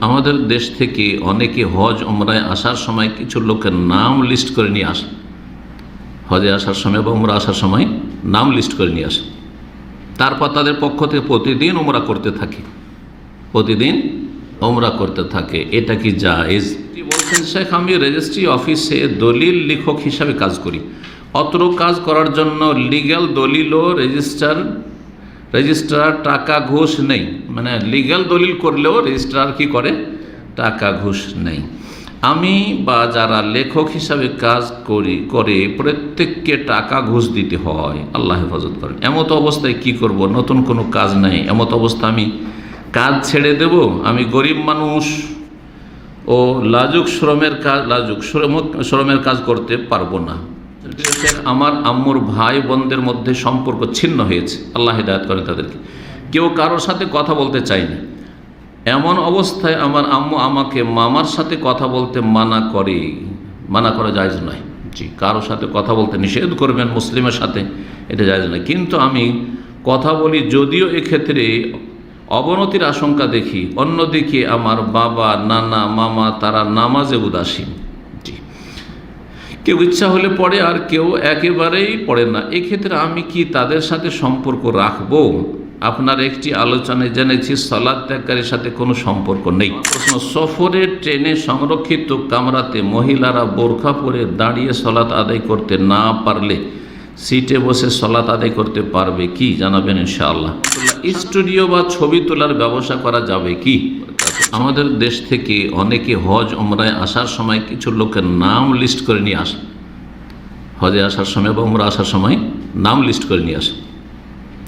আমাদের দেশ থেকে অনেকে হজ ওমরায় আসার সময় কিছু লোকের নাম লিস্ট করে নিয়ে আসে। হজে আসার সময় বা উমরা আসার সময় নাম লিস্ট করে নিয়ে আসে। তারপর তাদের পক্ষ থেকে প্রতিদিন উমরা করতে থাকে। প্রতিদিন ওমরা করতে থাকে। এটা কি জায়েজ? বলছেন, শেখ, আমি রেজিস্ট্রি অফিসে দলিল লেখক হিসাবে কাজ করি। অত্র কাজ করার জন্য লিগ্যাল দলিল ও রেজিস্টার রেজিস্ট্রার টাকা ঘুষ নেই। মানে লিগ্যাল দলিল করলেও রেজিস্ট্রার কি করে? টাকা ঘুষ নেই। আমি বা যারা লেখক হিসাবে কাজ করি, করে প্রত্যেককে টাকা ঘুষ দিতে হয়। আল্লাহ হেফাজত করেন। এমত অবস্থায় কি করব? নতুন কোনো কাজ নেই। এমত অবস্থা আমি কাজ ছেড়ে দেব? আমি গরিব মানুষ ও লাজুক শ্রমের কাজ, লাজুক শ্রম, শ্রমের কাজ করতে পারব না। আমার আম্মুর ভাই বোনদের মধ্যে সম্পর্ক ছিন্ন হয়েছে। আল্লাহ হেদায়ত করেন তাদেরকে। কেউ কারোর সাথে কথা বলতে চায়নি। এমন অবস্থায় আমার আম্মু আমাকে মামার সাথে কথা বলতে মানা করে, মানা করা যায় নয়। জি, কারোর সাথে কথা বলতে নিষেধ করবেন মুসলিমের সাথে, এটা যায় নয়। কিন্তু আমি কথা বলি যদিও এক্ষেত্রে অবনতির আশঙ্কা দেখি। অন্যদিকে আমার বাবা, নানা, মামা তারা নামাজে উদাসীন। কেউ ইচ্ছা হলে পড়ে আর কেউ একেবারেই পড়ে না। এক্ষেত্রে আমি কি তাদের সাথে সম্পর্ক রাখব? আপনার একটি আলোচনায় জেনেছি, সলাদ ত্যাগকারীর সাথে কোনো সম্পর্ক নেই। প্রশ্ন, সফরে, ট্রেনে সংরক্ষিত কামরাতে মহিলারা বোরখা পরে দাঁড়িয়ে সলাৎ আদায় করতে না পারলে সিটে বসে সলাৎ আদায় করতে পারবে কি? জানাবেন ইনশাআল্লাহ। স্টুডিও বা ছবি তোলার ব্যবসা করা যাবে কি? আমাদের দেশ থেকে অনেকে হজ ওমরায় আসার সময় কিছু লোকের নাম লিস্ট করে নিয়ে আসে। হজে আসার সময় বা উমরা আসার সময় নাম লিস্ট করে নিয়ে আসে।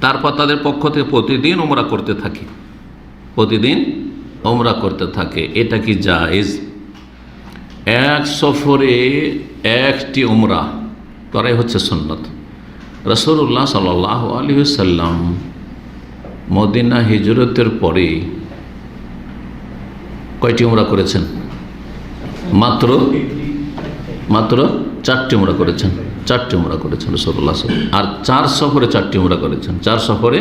তারপর তাদের পক্ষ থেকে প্রতিদিন ওমরা করতে থাকে। প্রতিদিন ওমরা করতে থাকে। এটা কি জায়েজ? এক সফরে একটি ওমরা করাই হচ্ছে সুন্নত। রসুল্লাহ সাল আলী সাল্লাম মদিনা হিজরতের পরে কয়টি উমরা করেছেন? মাত্র? মাত্র চারটি উমরা করেছেন। চারটি উমরা করেছেন রসুল্লাহ আর চার সফরে চারটি উমরা করেছেন। চার সফরে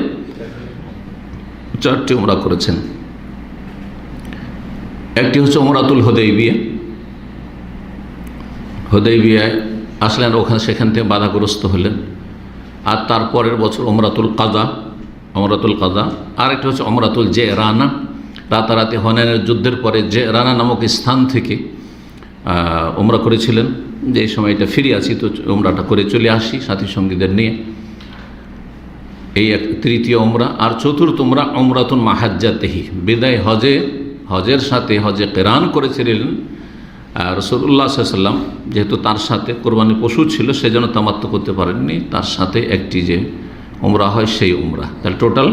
চারটি উমরা করেছেন। একটি হচ্ছে ওমরাতুল হদেই বিয়ে হদেই বিয়ায় আসলেন, ওখানে সেখান থেকে বাধাগ্রস্ত হলেন। আর তারপরের বছর ওমরাতুল কাজা অমরাতুল কাজা আরেকটা হচ্ছে অমরাতুল জে রানা রাতারাতি হনানের যুদ্ধের পরে যে রানা নামক স্থান থেকে ওমরা করেছিলেন, যে এই সময়টা ফিরে আসি তো ওমরাটা করে চলে আসি সাথী সঙ্গীদের নিয়ে। এই এক তৃতীয় ওমরা আর চতুর্থ ওমরা অমরাতুন মাহাজ্জাতেহি। বিদায় হজে, হজের সাথে হজে কেরান করেছিলেন রসুল্লাহ সাল্লাম যেহেতু তার সাথে কোরবানি পশু ছিল, সেজন্য তামাত্ম করতে পারেননি। তার সাথে একটি যে উমরা হয়, সেই উমরা। তাহলে টোটাল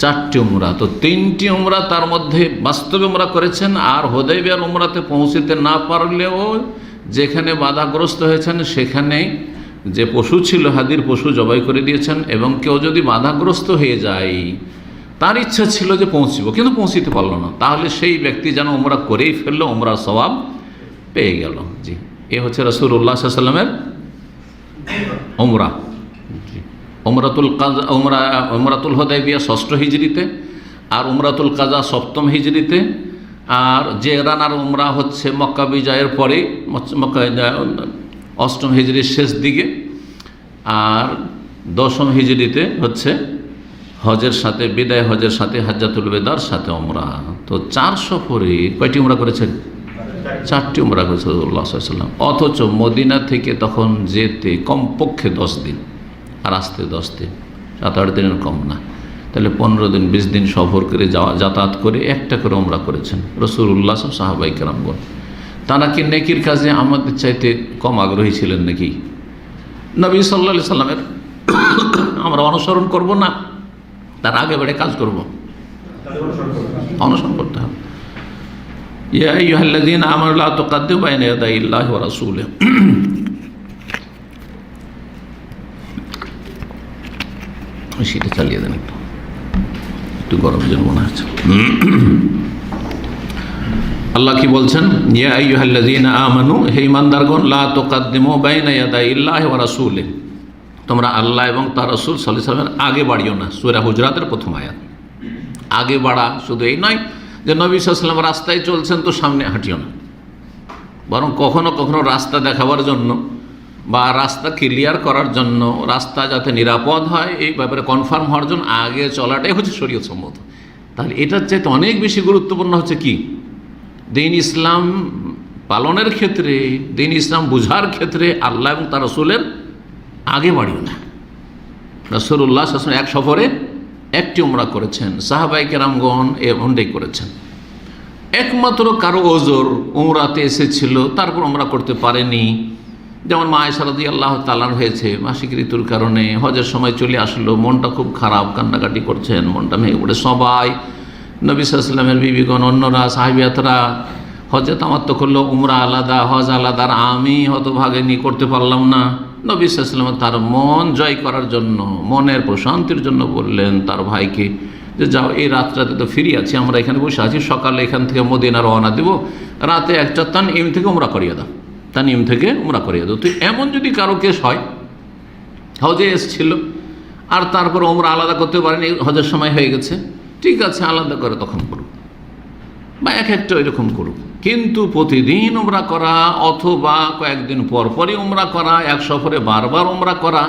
চারটি উমরা। তো তিনটি উমরা তার মধ্যে বাস্তবে উমরা করেছেন, আর হোদাইবিয়ার উমরাতে পৌঁছতে না পারলেও যেখানে বাধাগ্রস্ত হয়েছেন, সেখানে যে পশু ছিল, হাদির পশু জবাই করে দিয়েছেন, এবং কেউ যদি বাধাগ্রস্ত হয়ে যায়, তার ইচ্ছা ছিল যে পৌঁছিব, কিন্তু পৌঁছিতে পারল না। তাহলে সেই ব্যক্তি যেন উমরা করেই ফেলল, উমরার স্বভাব পেয়ে গেল। জি, এ হচ্ছে রসুল্লাহ সাল্লামের উমরা। ওমরাতুল কাজা ওমরা ওমরাতুল হদাইবিয়া ষষ্ঠ হিজড়িতে আর উমরাতুল কাজা সপ্তম হিজড়িতে আর যে রানার উমরা হচ্ছে মক্কা বিজয়ের পরে অষ্টম হিজড়ির শেষ দিকে। আর দশম হিজড়িতে হচ্ছে হজের সাথে, বিদায় হজের সাথে হাজাতুল বেদার সাথে উমরা। তো চার সফরে কয়টি উমরা করেছেন? চারটি উমরা করেছে সাল্লাম অথচ মদিনা থেকে তখন যেতে কমপক্ষে দশ দিন। আর আসতে দশ দিন সাত আট দিনের কম না। তাহলে পনেরো দিন, বিশ দিন সফর করে যাওয়া, যাতায়াত করে একটা করে ওমরা করেছেন রসুল উল্লাহ সাহাবাই কেরামগণ। তারা কি নেকির কাজে আমাদের চাইতে কম আগ্রহী ছিলেন নাকি? নবী সাল্লা সাল্লামের আমরা অনুসরণ করব না। তার আগে বেড়ে কাজ করব। অনুসরণ করতে হবে। ইয়া ইহাল্লাদিন আমার তো কাদ্দে বাইনে ইল্লাহ রাসুলে সেটা চালিয়ে দেন একটু। একটু গরম যেন মনে হচ্ছে। আল্লাহ কি বলছেন? ইয়া আইয়ুহাল্লাযীন আমানু, হে ইমানদারগণ, লা তুকাদ্দিমু বাইনা ইয়াদাই ইল্লাহি ওয়া রাসূলি তোমরা আল্লাহ এবং তার রাসূল সাল্লাল্লাহু আলাইহি আগে বাড়িও না। সূরা হুজরাতের প্রথম আয়াত। আগে বাড়া শুধু এই নয় যে নবী সাল্লাম রাস্তায় চলছেন তো সামনে হাঁটিও না। বরং কখনো কখনো রাস্তা দেখাবার জন্য বা রাস্তা ক্লিয়ার করার জন্য রাস্তা যাতে নিরাপদ হয়, এই ব্যাপারে কনফার্ম হওয়ার জন্য আগে চলাটাই হচ্ছে শরীয়ত সম্মত। তাহলে এটার চাইতে অনেক বেশি গুরুত্বপূর্ণ হচ্ছে কি? দিন ইসলাম পালনের ক্ষেত্রে, দিন ইসলাম বুঝার ক্ষেত্রে আল্লাহ এবং তার রসুলের আগে বাড়িও না। রসুল্লাহ শাসন এক সফরে একটি উমরা করেছেন সাহাবাই কেরামগণ এমনটাই করেছেন। একমাত্র কারও ওজোর উমরাতে এসেছিল, তারপর উমরা করতে পারেনি। যেমন মা সারদি আল্লাহ তালার হয়েছে, মাসিক ঋতুর কারণে হজের সময় চলে আসলো, মনটা খুব খারাপ, কান্নাকাটি করছেন, মনটা ভেঙে পড়ে। সবাই, নবী সাল্লামের বিবিগণ, অন্যরা, সাহেবিয়াতরা, হজে তামাত্ম করল, উমরা আলাদা, হজ আলাদা, আর আমি হতভাগিনী করতে পারলাম না। নবী তার মন জয় করার জন্য, মনের প্রশান্তির জন্য বললেন তার ভাইকে যে, যাও, এই রাতটাতে তো ফিরি আছি, আমরা এখানে বসে আছি, সকালে এখান থেকে মদিনা রওনা দেবো, রাতে একটা তান এম থেকে উমরা করিয়ে দাও। তানিম থেকে উমরা করিয়ে দাও। তো এমন যদি কারও কেস হয়, হজে এসছিল, আর তারপর ওমরা আলাদা করতে পারেনি হজের সময় হয়ে গেছে, ঠিক আছে, আলাদা করে তখন করুক। বা এক একটা এরকম করুক। কিন্তু প্রতিদিন ওমরা করা, অথবা কয়েকদিন পর পরই উমরা করা, এক সফরে বারবার ওমরা করা,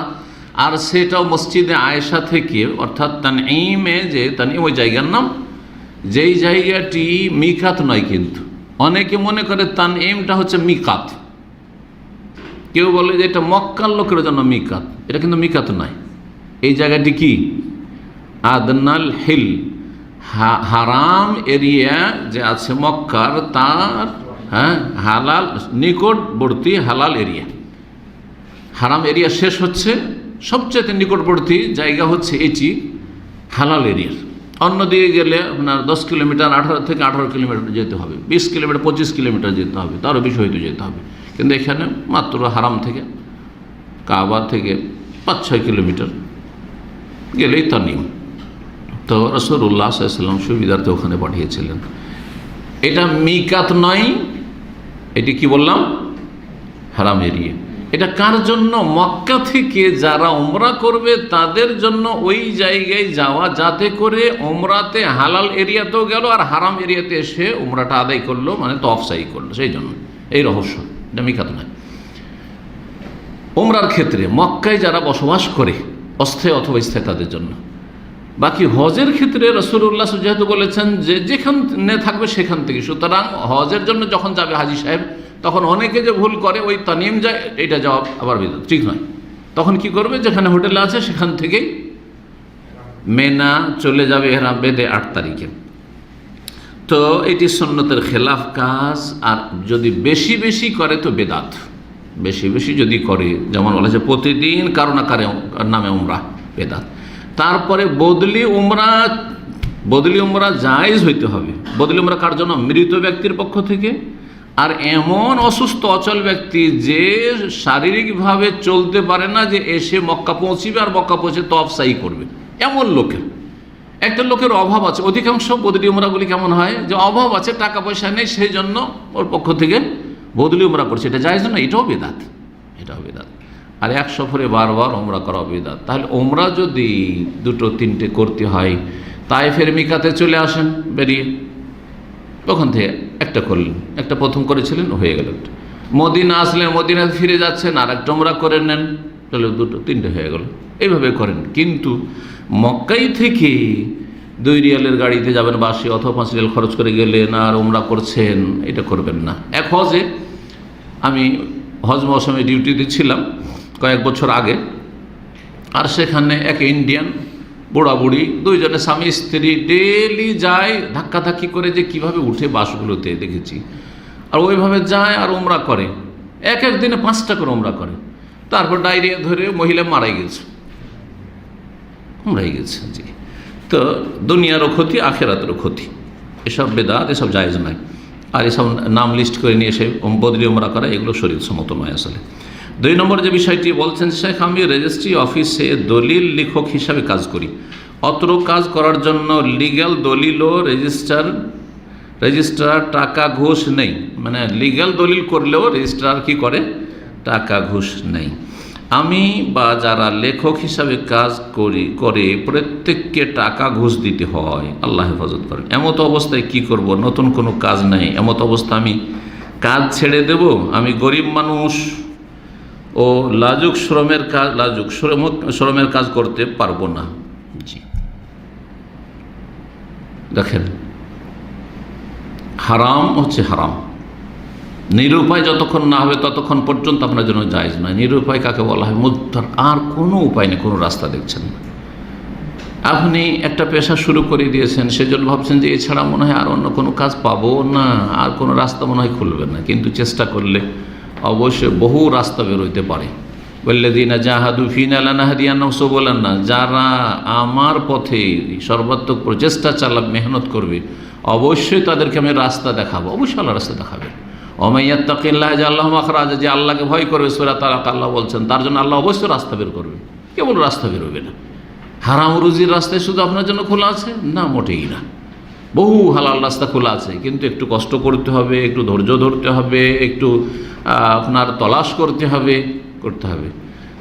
আর সেটাও মসজিদে আয়েশা থেকে, অর্থাৎ তান ইমে যে তান ওই জায়গার নাম, যেই জায়গাটি মিকাত নয় কিন্তু। অনেকে মনে করে তান এমটা হচ্ছে মিকাত। কেউ বলে যে এটা মক্কার লোকের জন্য মিকাত। এটা কিন্তু মিকাত নয়। এই জায়গাটি কি? আদনাল হিল। হারাম এরিয়া যে আছে মক্কার, তার হ্যাঁ হালাল, নিকটবর্তী হালাল এরিয়া। হারাম এরিয়া শেষ হচ্ছে। সবচেয়ে নিকটবর্তী জায়গা হচ্ছে এটি হালাল এরিয়ার। অন্যদিকে গেলে আপনার দশ কিলোমিটার, আঠারো থেকে আঠারো কিলোমিটার যেতে হবে। বিশ কিলোমিটার, পঁচিশ কিলোমিটার যেতে হবে। তারও বেশি হয়তো যেতে হবে। কিন্তু এখানে মাত্র হারাম থেকে কাবা থেকে পাঁচ ছয় কিলোমিটার গেলেই তার নিয়ম। তো রসুল্লাহ সাল্লাম সুবিধার্থে ওখানে পাঠিয়েছিলেন। এটা মিকাত নয়, এটি কি বললাম? হারাম এরিয়ে। এটা কার জন্য? মক্কা থেকে যারা ওমরা করবে তাদের জন্য ওই জায়গায় যাওয়া, যাতে করে ওমরাতে হালাল এরিয়াতেও গেল আর হারাম এরিয়াতে এসে ওমরাটা আদায় করল মানে তফসাই করল, সেই জন্য। এই রহস্য। মিকাত নয়। ওমরার ক্ষেত্রে মক্কায় যারা বসবাস করে, অস্থায়ী অথবা স্থায়ী তাদের জন্য। বাকি হজের ক্ষেত্রে রসুল্লাহ যেহেতু বলেছেন যে যেখানে থাকবে সেখান থেকে। সুতরাং হজের জন্য যখন যাবে হাজি সাহেব, তখন অনেকে যে ভুল করে, ওই তানিম যায়, এটা যাওয়া আবার বিদ্যুৎ ঠিক নয়। তখন কি করবে? যেখানে হোটেল আছে, সেখান থেকেই মেনা চলে যাবে এরা বেদে আট তারিখে। তো এটি সন্ন্যতের খেলাফ কাজ, আর যদি বেশি বেশি করে তো বেদাত। বেশি বেশি যদি করে, যেমন বলেছে প্রতিদিন কারও না কারে নামে উমরা, বেদাত। তারপরে বদলি উমরা বদলি উমরা জায়জ হইতে হবে। বদলি উমরা কার জন্য? মৃত ব্যক্তির পক্ষ থেকে। আর এমন অসুস্থ, অচল ব্যক্তি যে শারীরিকভাবে চলতে পারে না যে এসে মক্কা পৌঁছিবে, আর মক্কা পৌঁছে তফসাই করবে। এমন লোকের। একটা লোকের অভাব আছে। অধিকাংশ বদলি উমরাগুলি কেমন হয়? যে অভাব আছে, টাকা পয়সা নেই, সেই জন্য ওর পক্ষ থেকে বদলি উমরা করছে। এটা যায় না এটাও বেদাত। এটাও বেদাত। আর এক সফরে বারবার ওমরা করা বেদাত। তাহলে ওমরা যদি দুটো, তিনটে করতে হয় তাই ফের মিকাতে চলে আসেন বেরিয়ে। ওখান থেকে একটা করলেন, একটা প্রথম করেছিলেন, হয়ে গেল মদিনা আসলে মদিনা ফিরে যাচ্ছেন আর একটা ওমরা করে নেন। চলো দুটো, তিনটে হয়ে গেল। এইভাবে করেন। কিন্তু মক্কাই থেকে দুই রিয়ালের গাড়িতে যাবেন বাসে অথবা পাঁচ রিয়াল খরচ করে গেলেন আর ওমরা করছেন, এটা করবেন না। এক হজে আমি হজ মৌসুমে ডিউটিতে ছিলাম কয়েক বছর আগে। আর সেখানে এক ইন্ডিয়ান বুড়া বুড়ি দুইজনে স্বামী, স্ত্রী ডেলি যায় ধাক্কাধাক্কি করে যে কীভাবে উঠে বাসগুলোতে দেখেছি। আর ওইভাবে যায় আর ওমরা করে। এক এক দিনে পাঁচটা করে ওমরা করে। তারপর ডায়রিয়া ধরে মহিলা মারাই গেছে। মারাই গেছে জি তো দুনিয়ারও ক্ষতি, আখেরাতেরও ক্ষতি। এসব বেদাত, এসব জায়জ নয়। আর এসব নাম লিস্ট করে নিয়ে এসে বদলি ওমরা করা, এগুলো শরীর সম্মত নয় আসলে। দুই নম্বর যে বিষয়টি বলছেন শেখ, আমি রেজিস্ট্রি অফিসে দলিল লেখক হিসাবে কাজ করি। অত্র কাজ করার জন্য লিগ্যাল দলিল ও রেজিস্টার রেজিস্ট্রার টাকা ঘুষ নেই। মানে লিগ্যাল দলিল করলেও রেজিস্ট্রার কি করে? টাকা ঘুষ নেই। আমি বা যারা লেখক হিসাবে কাজ করি, করে প্রত্যেককে টাকা ঘুষ দিতে হয়, আল্লাহ হেফাজত করেন। এমত অবস্থায় কি করব? নতুন কোনো কাজ নাই। এমত অবস্থা আমি কাজ ছেড়ে দেব? আমি গরিব মানুষ ও লাজুক শ্রমের কাজ, লাজুক শ্রম, শ্রমের কাজ করতে পারব না। জি। দেখেন, হারাম হচ্ছে হারাম। নিরুপায় যতক্ষণ না হবে ততক্ষণ পর্যন্ত আপনার জন্য জায়জ নয়। নিরুপায় কাকে বলা হয়? মুদ্রার আর কোনো উপায় নেই, কোনো রাস্তা দেখছেন আপনি একটা পেশা শুরু করে দিয়েছেন, সেজন্য ভাবছেন যে এছাড়া মনে হয় আর অন্য কোনো কাজ পাবো? না, আর কোনো রাস্তা মনে হয় খুলবে না। কিন্তু চেষ্টা করলে অবশ্যই বহু রাস্তা বেরোইতে পারে। বললে দিনা জাহাদু ফিনালানাহাদিয়ানসো বলেন না যারা আমার পথে সর্বাত্মক প্রচেষ্টা চালাক মেহনত করবে, অবশ্যই তাদেরকে আমি রাস্তা দেখাবো। অবশ্যই আল্লাহ রাস্তা দেখাবে অমাইয়াত্তাকিল্লাহ যে আল্লাহ মাখরাজ, যে আল্লাহকে ভয় করবে, সুরা তারা আল্লাহ বলছেন, তার জন্য আল্লাহ অবশ্যই রাস্তা বের করবে। কেবল রাস্তা বেরোবে না। হারাম রুজির রাস্তায় শুধু আপনার জন্য খোলা আছে? না, মোটেই না। বহু হালাল রাস্তা খোলা আছে, কিন্তু একটু কষ্ট করতে হবে, একটু ধৈর্য ধরতে হবে, একটু আপনার তলাশ করতে হবে করতে হবে।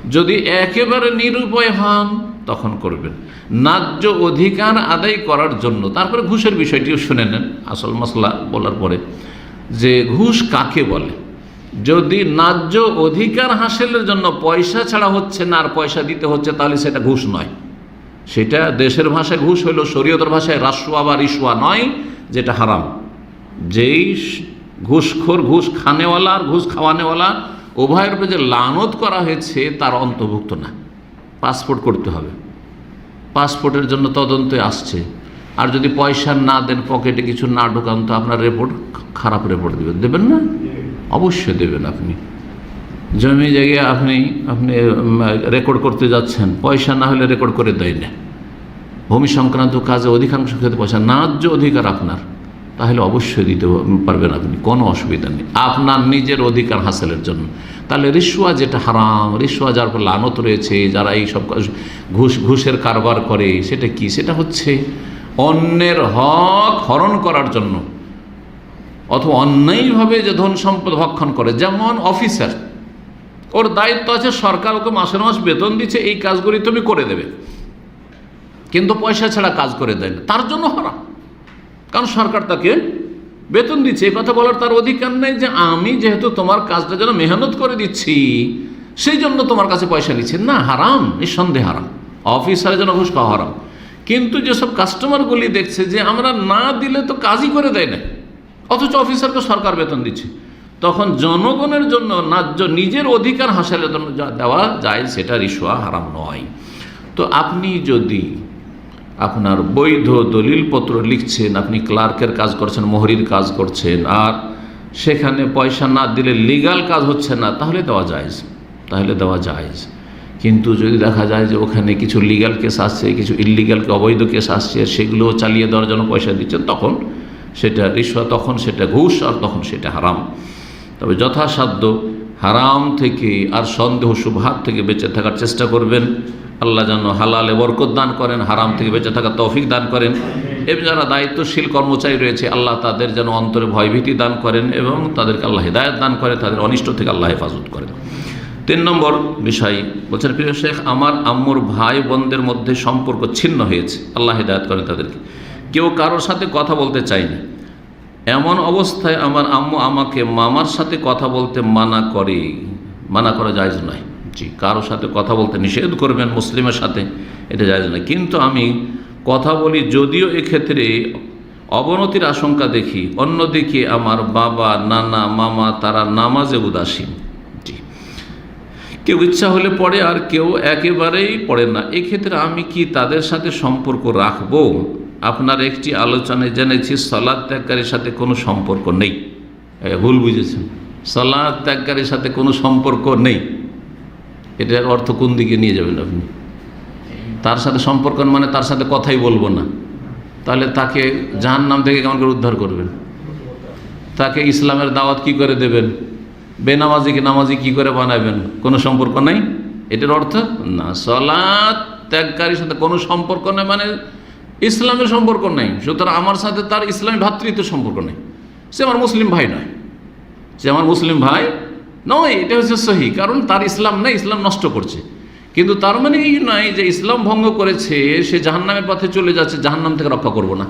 যদি একেবারে নিরুপায় হন, তখন করবেন। ন্যায্য অধিকার আদায় করার জন্য, তারপরে ঘুষের বিষয়টিও শুনে নেন, আসল মশলা বলার পরে। যে ঘুষ কাকে বলে? যদি ন্যায্য অধিকার হাসিলের জন্য পয়সা ছাড়া হচ্ছে না আর পয়সা দিতে হচ্ছে, তাহলে সেটা ঘুষ নয়। সেটা দেশের ভাষায় ঘুষ হইল শরীয়তের ভাষায় রাসুয়া বা রিসুয়া নয়, যেটা হারাম। যেই ঘুষখোর, ঘুষ খানেওয়ালা আর ঘুষ খাওয়ানেওয়ালা উভয়ের উপরে যে লানত করা হয়েছে, তার অন্তর্ভুক্ত না। পাসপোর্ট করতে হবে। পাসপোর্টের জন্য তদন্তে আসছে। আর যদি পয়সা না দেন পকেটে কিছু না ঢোকান, তো আপনার রিপোর্ট খারাপ রিপোর্ট দেবেন। দেবেন না? অবশ্যই দেবেন আপনি। জমি জায়গায় আপনি আপনি রেকর্ড করতে যাচ্ছেন, পয়সা না হলে রেকর্ড করে দেয় না। ভূমি সংক্রান্ত কাজে অধিকাংশ ক্ষেত্রে পয়সা ন্যায্য অধিকার আপনার। তাহলে অবশ্যই দিতে পারবেন আপনি, কোনো অসুবিধা নেই। আপনার নিজের অধিকার হাসিলের জন্য। তাহলে রিসুয়া যেটা হারাম রিসুয়া যার উপর লানত রয়েছে, যারা এই সব ঘুষ, ঘুষের কারবার করে, সেটা কি? সেটা হচ্ছে অন্যের হক হরণ করার জন্য। অথবা অন্যায়ভাবে যে ধন সম্পদ ভক্ষণ করে, যেমন অফিসার। ওর দায়িত্ব আছে সরকার ওকে মাসে মাস বেতন দিচ্ছে, এই কাজগুলি তুমি করে দেবে। কিন্তু পয়সা ছাড়া কাজ করে দেয় না। তার জন্য হারাম। কারণ সরকার তাকে বেতন দিচ্ছে। এই কথা বলার তার অধিকার নেই যে, আমি যেহেতু তোমার কাজটা যেন মেহনত করে দিচ্ছি, সেই জন্য তোমার কাছে পয়সা নিচ্ছে। না, হারাম, নিঃসন্দেহে হারাম। অফিসারের জন্য ঘুষ খাওয়া হারাম। কিন্তু যেসব কাস্টমারগুলি দেখছে যে আমরা না দিলে তো কাজই করে দেয় না, অথচ অফিসারকে সরকার বেতন দিচ্ছে, তখন জনগণের জন্য ন্যায্য নিজের অধিকার জন্য যা দেওয়া যায় সেটা রিসোয়া হারাম নয়। তো আপনি যদি আপনার বৈধ দলিলপত্র লিখছেন, আপনি ক্লার্কের কাজ করছেন, মোহরির কাজ করছেন, আর সেখানে পয়সা না দিলে লিগাল কাজ হচ্ছে না, তাহলে দেওয়া যায়, তাহলে দেওয়া যায়। কিন্তু যদি দেখা যায় যে ওখানে কিছু লিগ্যাল কেস আসছে, কিছু ইলিগাল অবৈধ কেস আসছে, সেগুলো চালিয়ে দেওয়ার জন্য পয়সা দিচ্ছেন, তখন সেটা রিশ্বা তখন সেটা ঘুষ আর তখন সেটা হারাম। তবে যথাসাধ্য হারাম থেকে আর সন্দেহ শুভাত থেকে বেঁচে থাকার চেষ্টা করবেন। আল্লাহ যেন হালালে বরকত দান করেন, হারাম থেকে বেঁচে থাকার তৌফিক দান করেন। এবং যারা দায়িত্বশীল কর্মচারী রয়েছে, আল্লাহ তাদের যেন অন্তরে ভয়ভীতি দান করেন এবং তাদেরকে আল্লাহ হেদায়ত দান করে, তাদের অনিষ্ট থেকে আল্লাহ হেফাজত করেন। তিন নম্বর বিষয় বলছেন, প্রিয় শেখ, আমার আম্মুর ভাই বোনদের মধ্যে সম্পর্ক ছিন্ন হয়েছে। আল্লাহ হেদায়ত করেন তাদেরকে। কেউ কারোর সাথে কথা বলতে চায়নি। এমন অবস্থায় আমার আম্মু আমাকে মামার সাথে কথা বলতে মানা করে। মানা করা যায় নয়। জি, কারোর সাথে কথা বলতে নিষেধ করবেন মুসলিমের সাথে, এটা যায় নয়। কিন্তু আমি কথা বলি যদিও এক্ষেত্রে অবনতির আশঙ্কা দেখি। অন্যদিকে আমার বাবা, নানা, মামা, তারা নামাজে উদাসীন। কেউ ইচ্ছা হলে পড়ে আর কেউ একেবারেই পড়ে না। এক্ষেত্রে আমি কি তাদের সাথে সম্পর্ক রাখব? আপনার একটি আলোচনায় জেনেছি সলাদ ত্যাগকারীর সাথে কোনো সম্পর্ক নেই। ভুল বুঝেছেন। সলাদ ত্যাগকারীর সাথে কোনো সম্পর্ক নেই। এটার অর্থ কোন দিকে নিয়ে যাবেন আপনি? তার সাথে সম্পর্ক মানে তার সাথে কথাই বলব না। তাহলে তাকে জাহান নাম থেকে কেমন করে উদ্ধার করবেন? তাকে ইসলামের দাওয়াত কি করে দেবেন? বেনামাজিকে নামাজি কি করে বানাবেন কোনো সম্পর্ক নাই? এটার অর্থ না সলাৎ ত্যাগকারীর সাথে কোনো সম্পর্ক নেই মানে ইসলামের সম্পর্ক নেই। সুতরাং আমার সাথে তার ইসলামী ভ্রাতৃত্বের সম্পর্ক নেই। সে আমার মুসলিম ভাই নয়। সে আমার মুসলিম ভাই নয়, এটা হচ্ছে সহি, কারণ তার ইসলাম নেই, ইসলাম নষ্ট করছে। কিন্তু তার মানে এই নয় যে ইসলাম ভঙ্গ করেছে, সে জাহান্নামের পথে চলে যাচ্ছে, জাহান্নাম থেকে রক্ষা করব না।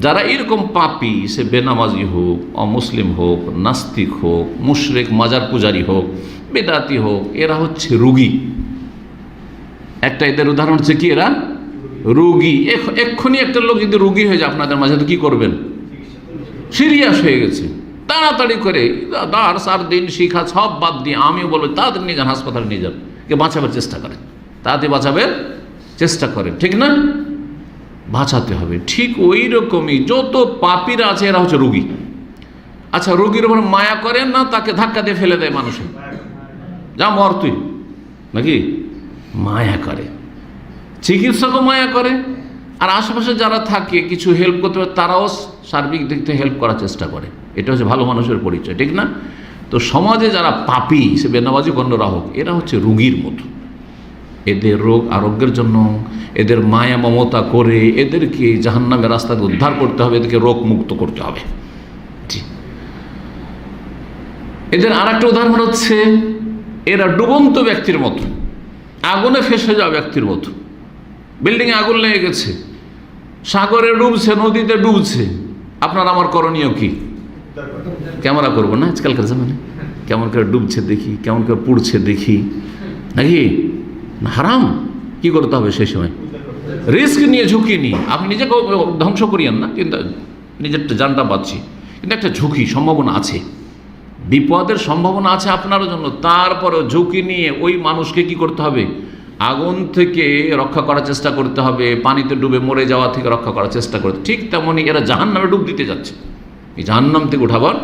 যারা এরকম পাপি, সে বেনামাজি হোক, অমুসলিম হোক, নাস্তিক হোক, মুশরেক মাজার পূজারি হোক, বেদাতি হোক, এরা হচ্ছে রুগী। একটা এদের উদাহরণ হচ্ছে কি এরা? রুগী। এক্ষুনি একটা লোক যদি রুগী হয়ে যায় আপনাদের মাঝে, তো কী করবেন? সিরিয়াস হয়ে গেছে। তাড়াতাড়ি করে দার, সার, দিন, শিখা, সব বাদ দিয়ে আমিও বলব, তাড়াতাড়ি নিয়ে যান, হাসপাতালে নিয়ে যান। কে বাঁচাবার চেষ্টা করেন। তাড়াতাড়ি বাঁচাবের চেষ্টা করেন। ঠিক না? বাঁচাতে হবে। ঠিক ওই রকমই যত পাপিরা আছে, এরা হচ্ছে রুগী। আচ্ছা রুগীর উপর মায়া করেন না, তাকে ধাক্কা দিয়ে ফেলে দেয় মানুষের? যা মর তুই। নাকি? মায়া করে। চিকিৎসকও মায়া করে। আর আশেপাশে যারা থাকে, কিছু হেল্প করতে পারে, তারাও সার্বিক দিক থেকে হেল্প করার চেষ্টা করে। এটা হচ্ছে ভালো মানুষের পরিচয়, ঠিক না? তো সমাজে যারা পাপি, সে বেনাবাজি গণ্যরা হোক, এরা হচ্ছে রুগীর মতো। এদের রোগ আরোগ্যের জন্য, এদের মায়া মমতা করে এদেরকে জাহান্নামের রাস্তা উদ্ধার করতে হবে, এদেরকে রোগ মুক্ত করতে হবে। এদের আর একটা উদাহরণ হচ্ছে, এরা ডুবন্ত ব্যক্তির মতো, আগুনে ফেসে যাওয়া ব্যক্তির মতো। বিল্ডিংয়ে আগুন লেগে গেছে, সাগরে ডুবছে, নদীতে ডুবছে। আপনার আমার করণীয় কি? ক্যামেরা করব না আজকালকার জামানে কেমন করে ডুবছে দেখি, কেমন করে পুড়ছে দেখি, নাকি? হারাম। কি করতে হবে সেই সময়? রিস্ক নিয়ে ঝুঁকি নিয়ে আপনি নিজেকে ধ্বংস করিয়েন না, কিন্তু নিজের জানটা পাচ্ছি কিন্তু একটা ঝুঁকি সম্ভাবনা আছে। বিপদের সম্ভাবনা আছে আপনার জন্য। তারপরেও ঝুঁকি নিয়ে ওই মানুষকে কি করতে হবে? আগুন থেকে রক্ষা করার চেষ্টা করতে হবে, পানিতে ডুবে মরে যাওয়া থেকে রক্ষা করার চেষ্টা করতে। ঠিক তেমনই এরা জাহান নামে ডুব দিতে যাচ্ছে। এই জাহান্নাম থেকে উঠাবার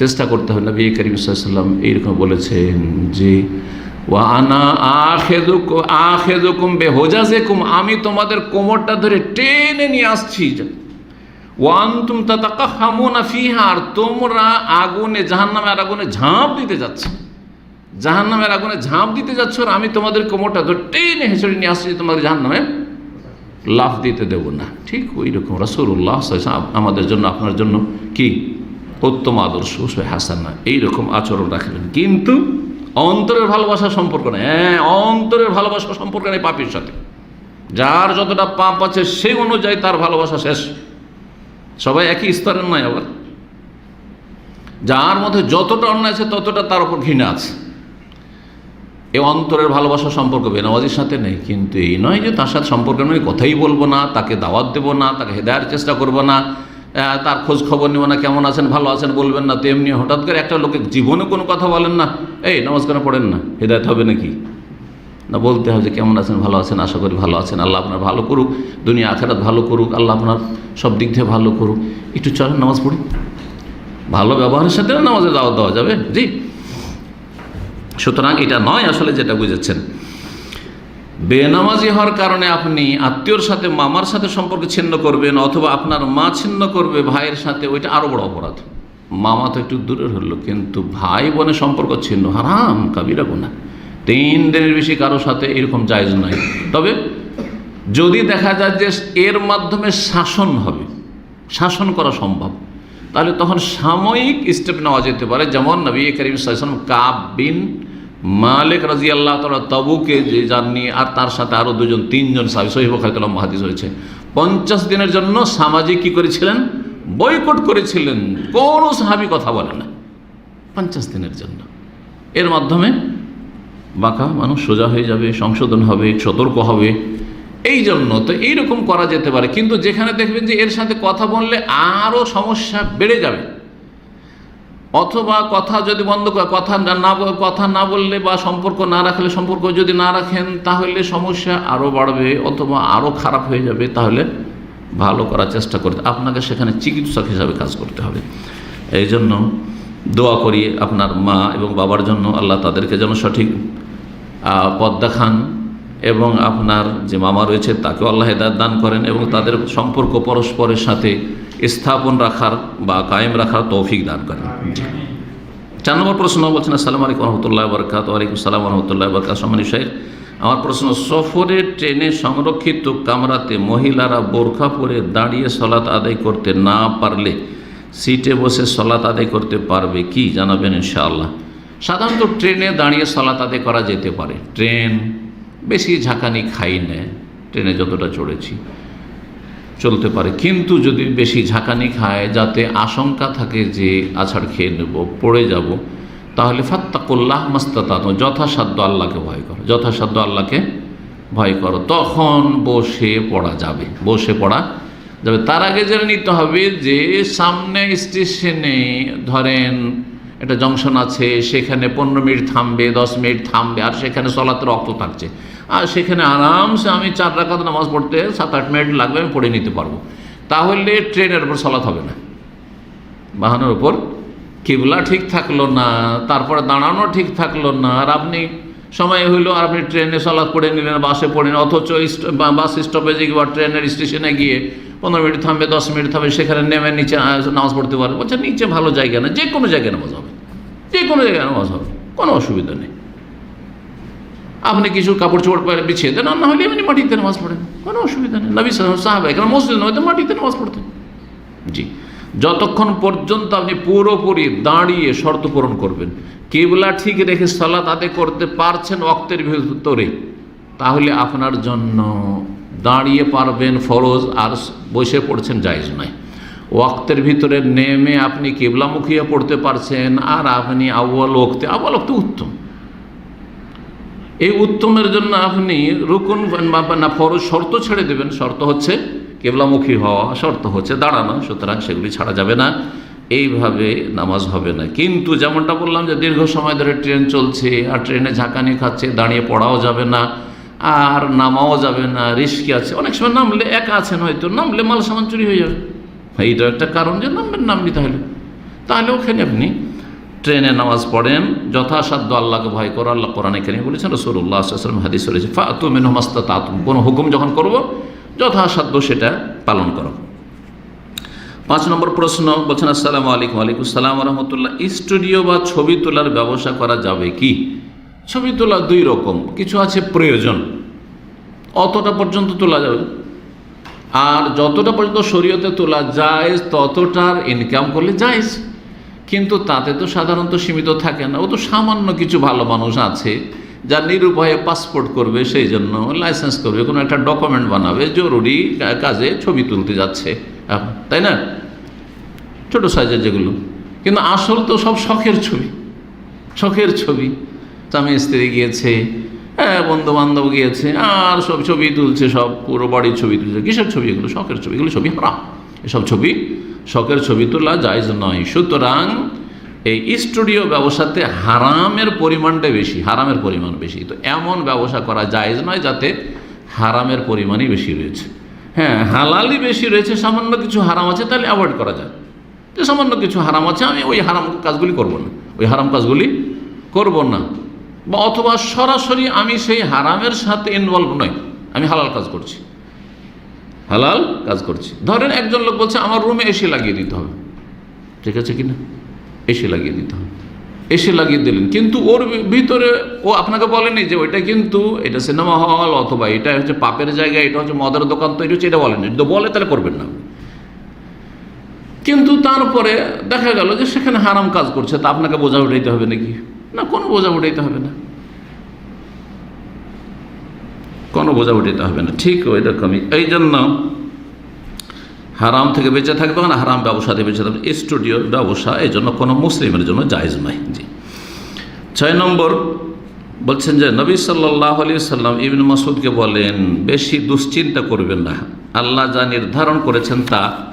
চেষ্টা করতে হবে। নবী করিম সাল্লাম এইরকম বলেছেন যে ওয়া আনা আখেদুক আখেদুকুম বেহোজাজেকুম, আমি তোমাদের কোমরটা ধরে টেনে নিয়ে আসছি। ওয়ান তুম তাতাকা হামুনা ফিহা, আর তোমরা আগুনে, জাহান্নামের আগুনে ঝাঁপ দিতে যাচ্ছ। জাহান্নামের আগুনে ঝাঁপ দিতে যাচ্ছ, আর আমি তোমাদের কোমরটা ধরে টেনে হেঁচড়ে নিয়ে আসছি তোমাদের জাহান্নামে লাফ দিতে দেব না। ঠিক ওই রকম রসুল্লাহ আমাদের জন্য, আপনার জন্য কি? উত্তম আদর্শ হাসানা এইরকম আচরণ রাখবেন কিন্তু অন্তরের ভালোবাসা সম্পর্ক নেই। হ্যাঁ অন্তরের ভালোবাসা সম্পর্ক নেই পাপির সাথে। যার যতটা পাপ আছে সেই অনুযায়ী তার ভালোবাসা শেষ। সবাই একই স্তরের নয় আবার। যার মধ্যে যতটা অন্যায় আছে ততটা তার উপর ঘৃণা আছে। এ অন্তরের ভালোবাসা সম্পর্ক বেনামাজির সাথে নেই, কিন্তু এই নয় যে তার সাথে সম্পর্ক নেই, কথাই বলব না, তাকে দাওয়াত দেবো না, তাকে হেদায়ের চেষ্টা করব না। তার খোঁজ খবর নেব না, কেমন আছেন, ভালো আছেন, বলবেন না, তো এমনি হঠাৎ করে একটা লোকের জীবনে কোনো কথা বলেন না। এই, নমস্কার, পড়েন না, হেদায়ত হবে নাকি? না, বলতে হবে যে কেমন আছেন, ভালো আছেন, আশা করি ভালো আছেন। আল্লাহ আপনার ভালো করুক, দুনিয়া, আখেরাত ভালো করুক, আল্লাহ আপনার সব দিক থেকে ভালো করুক। একটু চলেন, নামাজ পড়ি। ভালো ব্যবহারের সাথে নামাজে দাওয়া দেওয়া যাবে? জি। সুতরাং এটা নয় আসলে যেটা বুঝেছেন। বেনামাজি হওয়ার কারণে আপনি আত্মীয়র সাথে, মামার সাথে সম্পর্ক ছিন্ন করবেন অথবা আপনার মা ছিন্ন করবে ভাইয়ের সাথে, ওইটা আরও বড় অপরাধ। মামা তো একটু দূরের হলো, কিন্তু ভাই বোনের সম্পর্ক ছিন্ন, হারাম, কাবিরা গোনা তিন দিনের বেশি কারোর সাথে এরকম জায়জ নয় তবে যদি দেখা যায় যে এর মাধ্যমে শাসন হবে, শাসন করা সম্ভব, তাহলে তখন সাময়িক স্টেপ নেওয়া যেতে পারে। যেমন নবী করিম সাল্লাম কাব বিন মালিক রাজি আল্লাহ তালা তবুকে যে যাননি আর তার সাথে আরও দুজন, তিনজন সাহাবি সহিব খাইতুল্লাহ মহাদিস হয়েছে পঞ্চাশ দিনের জন্য সামাজিক কী করেছিলেন? বয়কট করেছিলেন। কোনো সাহাবি কথা বলে না। পঞ্চাশ দিনের জন্য। এর মাধ্যমে বাঁকা মানুষ সোজা হয়ে যাবে, সংশোধন হবে, সতর্ক হবে। এই জন্য তো এইরকম করা যেতে পারে। কিন্তু যেখানে দেখবেন যে এর সাথে কথা বললে আরও সমস্যা বেড়ে যাবে। অথবা কথা যদি বন্ধ করে, কথা না- কথা না বললে বা সম্পর্ক না রাখলে, সম্পর্ক যদি না রাখেন, তাহলে সমস্যা আরও বাড়বে অথবা আরও খারাপ হয়ে যাবে, তাহলে ভালো করার চেষ্টা করতে, আপনাকে সেখানে চিকিৎসক হিসাবে কাজ করতে হবে। এই জন্য দোয়া করি আপনার মা এবং বাবার জন্য, আল্লাহ তাদেরকে যেন সঠিক পথ দেখান এবং আপনার যে মামা রয়েছে তাকেও আল্লাহ হেদায়ত দান করেন এবং তাদের সম্পর্ক পরস্পরের সাথে স্থাপন রাখার বা কায়েম রাখার তৌফিক দান করেন। চার নম্বর প্রশ্ন বলছেন, আসসালামু আলাইকুম রহমতুল্লাহ বরকাত ওয়ালাইকুম সালাম রহমতুল্লাহ বরকাত সম্মানী সাহেব আমার প্রশ্ন, সফরে, ট্রেনে সংরক্ষিত কামরাতে মহিলারা বোরখা পরে দাঁড়িয়ে সলাত আদায় করতে না পারলে, সিটে বসে সলাত আদায় করতে পারবে কি? জানাবেন ইনশাআল্লাহ। সাধারণত ট্রেনে দাঁড়িয়ে সলাত আদায় করা যেতে পারে। ট্রেন, বেশি ঝাঁকানি খাই নেয় ট্রেনে যতটা চড়েছি। চলতে পারে। কিন্তু যদি বেশি ঝাঁকানি খায়, যাতে আশঙ্কা থাকে যে আছাড় খেয়ে নেব, পড়ে যাব, তাহলে ফাত্তাকুল্লাহ মাস্তাত যথাসাধ্য আল্লাহকে ভয় করো। যথাসাধ্য আল্লাহকে ভয় করো। তখন বসে পড়া যাবে, বসে পড়া যাবে। তার আগে জেনে নিতে হবে যে সামনে স্টেশনে ধরেন একটা জংশন আছে, সেখানে পনেরো মিনিট থামবে, দশ মিনিট থামবে, আর সেখানে চলাতে রক্ত থাকছে। আর সেখানে আরামসে আমি চার রাখাত নামাজ পড়তে সাত আট মিনিট লাগবে, আমি পড়ে নিতে পারব। তাহলে ট্রেনের উপর চলাত হবে না। বাহানোর উপর কিবলা ঠিক থাকল না, তারপরে দাঁড়ানো ঠিক থাকল না, আর আপনি সময় হইল, আর আপনি ট্রেনে সলাৎ পড়ে নিলেন, বাসে পড়ে নিলেন, অথচ বাস স্টপেজে বা ট্রেনের স্টেশনে গিয়ে পনেরো মিনিট থামবে, দশ মিনিট থামবে, সেখানে নেমে নিচে নামাজ পড়তে পারবে। বলছে, নিচে ভালো জায়গা না, যে কোনো জায়গায় নামাজ হবে। যে কোনো জায়গায় নামাজ হবে, কোনো অসুবিধা নেই। আপনি কিছু কাপড় চোপড় বিছিয়ে দেন না হলে এমনি মাটিতে নামাজ পড়েন, কোনো অসুবিধা নেই। নবী সাহাবা এখানে মসজিদ নয় তো মাটিতে নামাজ পড়তেন। জি। যতক্ষণ পর্যন্ত আপনি পুরোপুরি দাঁড়িয়ে শর্ত পূরণ করবেন, কেবলা ঠিক রেখে সালাত আদায় করতে পারছেন অক্তের ভিতরে, তাহলে আপনার জন্য দাঁড়িয়ে পারবেন ফরজ, আর বসে পড়ছেন জায়জ নয়। ওয়াক্তের ভিতরে নেমে আপনি কেবলামুখিয়া পড়তে পারছেন, আর আপনি আউ্বাল ওক্তে আউ্বাল ওক্তে উত্তম। এই উত্তমের জন্য আপনি রুকুন না, ফরজ শর্ত ছেড়ে দেবেন। শর্ত হচ্ছে কেবলামুখী হওয়া, শর্ত হচ্ছে দাঁড়ানো, সুতরাং সেগুলি ছাড়া যাবে না। এইভাবে নামাজ হবে না। কিন্তু যেমনটা বললাম যে দীর্ঘ সময় ধরে ট্রেন চলছে, আর ট্রেনে ঝাঁকানি খাচ্ছে, দাঁড়িয়ে পড়াও যাবে না। আর নামাও যাবে না, রিস্কি আছে। অনেক সময় নামলে একা আছেন হয়তো, নামলে মাল সামান চুরি হয়ে যাবে। এইটা একটা কারণ যে নামবেন, নামবি তাহলে। তাহলে ওখানে আপনি ট্রেনে নামাজ পড়েন, যথাসাধ্য আল্লাহকে ভয় করো, আল্লাহ কোরআন এখানে বলেছেন রসুল্লাহ আসলাম হাদিস রয়েছে, ফাতু মেনু মাস্তা তাতুম কোনো হুকুম যখন করব, যথাসাধ্য সেটা পালন করো। পাঁচ নম্বর প্রশ্ন, বলছেন, আসসালামু আলাইকুম আলাইকুম সালাম রহমতুল্লাহ। স্টুডিও বা ছবি তোলার ব্যবসা করা যাবে কি? ছবি তোলা দুই রকম, কিছু আছে প্রয়োজন, অতটা পর্যন্ত তোলা যাবে আর যতটা পর্যন্ত শরীয়তে তোলা যায় ততটার ইনকাম করলে যায়জ কিন্তু তাতে তো সাধারণত সীমিত থাকে না। ও তো সামান্য কিছু ভালো মানুষ আছে, যা নিরুপায়ে পাসপোর্ট করবে, সেই জন্য লাইসেন্স করবে, কোনো একটা ডকুমেন্ট বানাবে, জরুরি কাজে ছবি তুলতে যাচ্ছে তাই না? ছোট সাইজের যেগুলো। কিন্তু আসল তো সব শখের ছবি শখের ছবি। স্বামী স্ত্রী গিয়েছে হ্যাঁ বন্ধু বান্ধব গিয়েছে, আর সব ছবি তুলছে, সব পুরো বাড়ির ছবি তুলছে। কিসের ছবি এগুলো? শখের ছবি। এগুলো ছবি হারাম। এসব ছবি, শখের ছবি তোলা জায়জ নয়। সুতরাং এই স্টুডিও ব্যবসাতে হারামের পরিমাণটা বেশি, হারামের পরিমাণ বেশি। তো এমন ব্যবসা করা জায়েজ নয় যাতে হারামের পরিমাণই বেশি রয়েছে। হ্যাঁ হালালই বেশি রয়েছে, সামান্য কিছু হারাম আছে, তাহলে অ্যাভয়েড করা যায়। যে সামান্য কিছু হারাম আছে, আমি ওই হারাম কাজগুলি করব না। ওই হারাম কাজগুলি করব না। বা অথবা সরাসরি আমি সেই হারামের সাথে ইনভলভ নই। আমি হালাল কাজ করছি। হালাল কাজ করছি। ধরেন একজন লোক বলছে, আমার রুমে এসি লাগিয়ে দিতে হবে। ঠিক আছে কি না এসি লাগিয়ে দিতে হবে। এসি লাগিয়ে দিলেন। কিন্তু ওর ভিতরে ও আপনাকে বলেনি যে ওইটা কিন্তু এটা সিনেমা হল অথবা এটা হচ্ছে পাপের জায়গা, এটা হচ্ছে মদের দোকান তৈরি হচ্ছে এটা বলেনি। যদি বলে তাহলে করবেন না। কিন্তু তারপরে দেখা গেল যে সেখানে হারাম কাজ করছে, তা আপনাকে বোঝা উঠাইতে হবে নাকি? না, কোনো বোঝা উঠাইতে হবে না। কোনো বোঝা উঠাইতে হবে না। ঠিক ওই রকমই এই জন্য হারাম থেকে বেঁচে থাকবে না, হারাম ব্যবসা থেকে বেঁচে থাকবে স্টুডিওর ব্যবসা এই জন্য কোনো মুসলিমের জন্য জায়জ নয়। জি। ছয় নম্বর বলছেন যে, নবী সাল্লাহ আলী সাল্লাম ইবিন মাসুদকে বলেন, বেশি দুশ্চিন্তা করবেন না। আল্লাহ যা নির্ধারণ করেছেন তা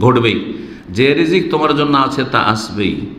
ঘটবেই। যে রিজিক তোমার জন্য আছে তা আসবেই।